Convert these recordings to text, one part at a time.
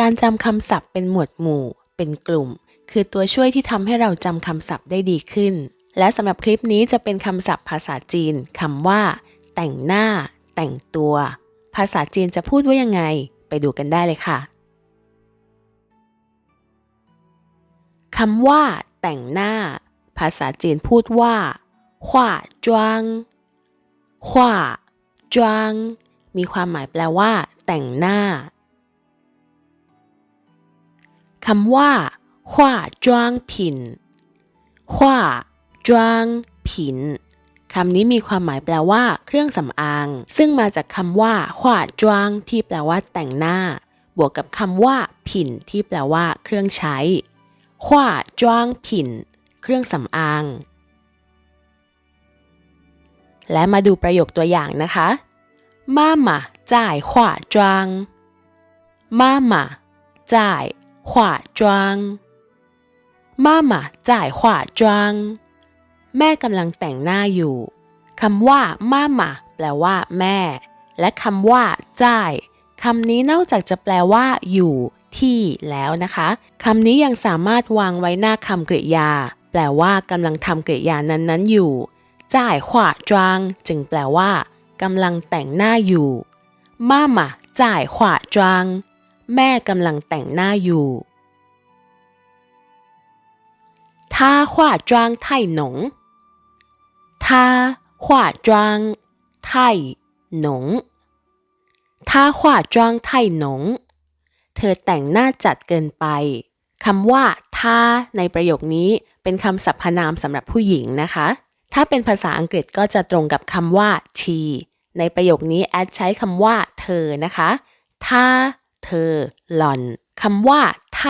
การจำคำศัพท์เป็นหมวดหมู่ เป็นกลุ่ม คือตัวช่วยที่ทำให้เราจำคำศัพท์ได้ดีขึ้น และสำหรับคลิปนี้จะเป็นคำศัพท์ภาษาจีนคำว่า แต่งหน้า แต่งตัว ภาษาจีนจะพูดว่ายังไง ไปดูกันได้เลยค่ะคำว่า แต่งหน้า ภาษาจีนพูดว่าหว่าจวงหว่าจวงมีความหมายแปลว่า แต่งหน้า คำว่าขว่าจ้วงผินขว่าจ้วงผินคำนี้มีความหมายแปลว่า เครื่องสำอาง ซึ่งมาจากคำว่าขว่าจ้วงที่แปลว่า แต่งหน้า บวกกับคำว่า ผินที่แปลว่า เครื่องใช้ขว่าจ้วงผินเครื่องสำอาง และมาดูประโยคตัวอย่างนะคะมาม่าจ่ายขว่าจ้วงมาม่าจ่าย 化妆妈妈在化妆แม่กำลังแต่งหน้าอยู่คำว่าม่าหมาแปลว่า แม่ และคำว่าจ่ายคำนี้นอกจากจะแปลว่า อยู่ ที่แล้วนะคะคำนี้ยังสามารถวางไว้หน้าคำกริยา แปลว่ากำลังทำกริยานั้นๆอยู่จ่ายขวาจวงจึงแปลว่ากำลังแต่งหน้าอยู่ม่าหมาจ่ายขวาจวง แม่กำลังแต่งหน้าอยู่他化妆太浓他化妆太浓他化妆太浓เธอแต่งหน้าจัดเกินไปคำว่าท่าในประโยคนี้เป็นคำสรรพนามสำหรับผู้หญิงนะคะ ถ้าเป็นภาษาอังกฤษก็จะตรงกับคำว่า she ในประโยคนี้แอดใช้คำว่า เธอนะคะถ้า เธอ หล่อนคำว่าไท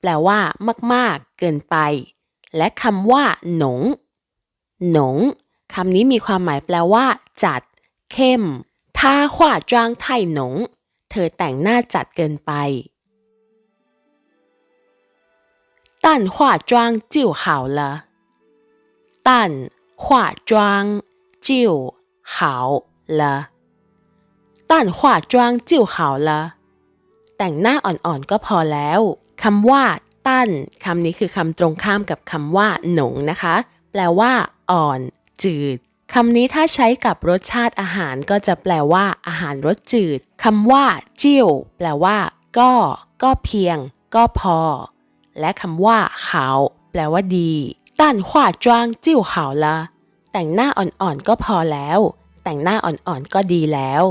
แปลว่า มาก ๆ เกินไปและคำว่า หนง หนง คำนี้มีความหมายแปลว่า จัด เข้มถ้าหว่าจ้างไทหนง เธอแต่งหน้าจัดเกินไป淡化妆就好了淡化妆就好了淡化妆就好了 แต่งหน้าอ่อนๆก็พอแล้วคำว่าตั้นคำนี้คือคำตรงข้ามกับคำว่าหนงนะคะ แปลว่า อ่อน จืดคำนี้ถ้าใช้กับรสชาติอาหารก็จะแปลว่าอาหารรสจืดคำว่า จิ้ว แปลว่า ก็ ก็เพียง ก็พอ และคำว่าหาวแปลว่าดีตั้นขวาจวงจิ้วหาวละแต่งหน้าอ่อนๆก็พอแล้ว แต่งหน้าอ่อนๆก็ดีแล้ว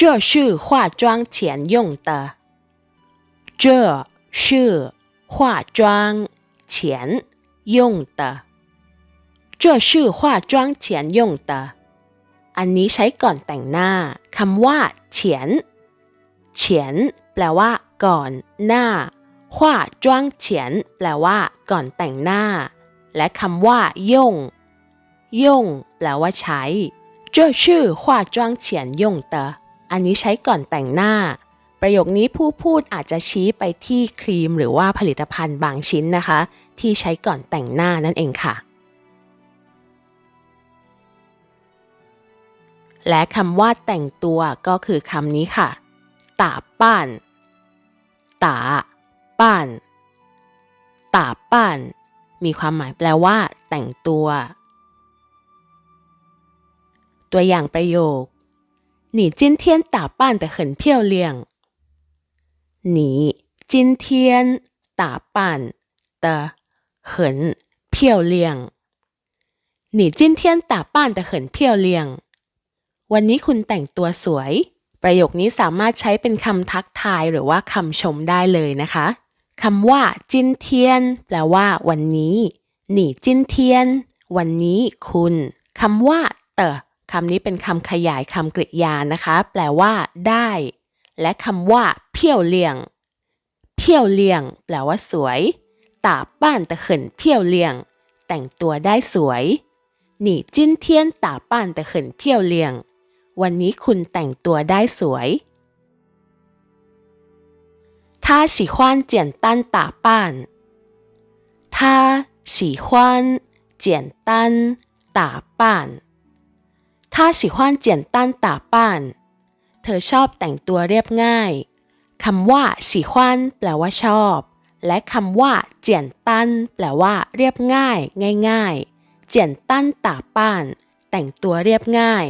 这是化妆前用的这是化妆前用的这是化妆前用的อันนี้ใช้ก่อนแต่งหน้าคำว่าเฉียนเฉียนแปลว่า ก่อน หน้าหว่าจ้วงเฉียนแปลว่า ก่อนแต่งหน้า และคำว่าย่งย่งแปลว่าใช้这是化妆前用的 อันนี้ใช้ก่อนแต่งหน้า ประโยคนี้ผู้พูดอาจจะชี้ไปที่ครีมหรือว่าผลิตภัณฑ์บางชิ้นนะคะ ที่ใช้ก่อนแต่งหน้านั่นเองค่ะ และคำว่าแต่งตัวก็คือคำนี้ค่ะตาป้านตาป้านตาป้านมีความหมายแปลว่า แต่งตัว ตัวอย่างประโยค 你今天打扮得很漂亮你今天打扮的很漂亮你今天打扮的很漂亮วันนี้คุณแต่งตัวสวย ประโยคนี้สามารถใช้เป็นคำทักทายหรือว่าคำชมได้เลยนะคะคำว่าจินเทียนแปลว่า วันนี้หนี่จินเทียนวันนี้คุณคำว่าเตอ คำนี้เป็นคำขยายคำกริยานะคะ แปลว่า ได้และคำว่าเพียวเลี่ยงเพียวเลี่ยงแปลว่าสวยตาบ้านแต่เขินเพียวเลี่ยง แต่งตัวได้สวย你今天打扮得很漂亮วันนี้คุณแต่งตัวได้สวย他喜欢简单打扮他喜欢简单打扮 ถ้าสิฮวานเจียนต้นตาปาน เธอชอบแต่งตัวเรียบง่ายคำว่าสิฮวานแปลว่าชอบ และคำว่า เจียนตันแปลว่า เรียบง่าย ง่าย ๆ เจียนตันตาปาน แต่งตัวเรียบง่าย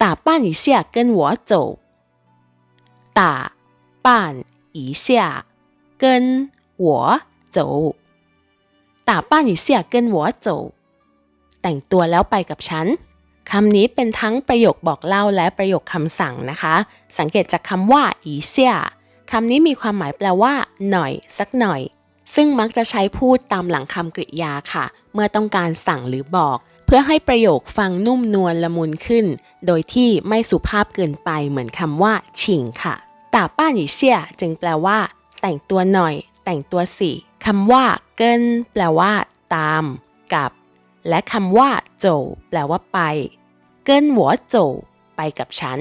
ตาป้านอีเสียเกินหัวโจตางตัวโจตอยกินหัว แต่งตัวแล้วไปกับฉันคำนี้เป็นทั้งประโยคบอกเล่าและประโยคคำสั่งนะคะ สังเกตจากคำว่าอีเซียคำนี้มีความหมายแปลว่า หน่อย สักหน่อย ซึ่งมักจะใช้พูดตามหลังคำกริยาค่ะ เมื่อต้องการสั่งหรือบอก เพื่อให้ประโยคฟังนุ่มนวลละมุนขึ้น โดยที่ไม่สุภาพเกินไปเหมือนคำว่าฉิงค่ะตาป้านอีเซียจึงแปลว่า แต่งตัวหน่อย แต่งตัวสิคำว่า เกินแปลว่า ตาม กับ และคำว่าโจวแปลว่าไป เกินหัวโจวไปกับฉัน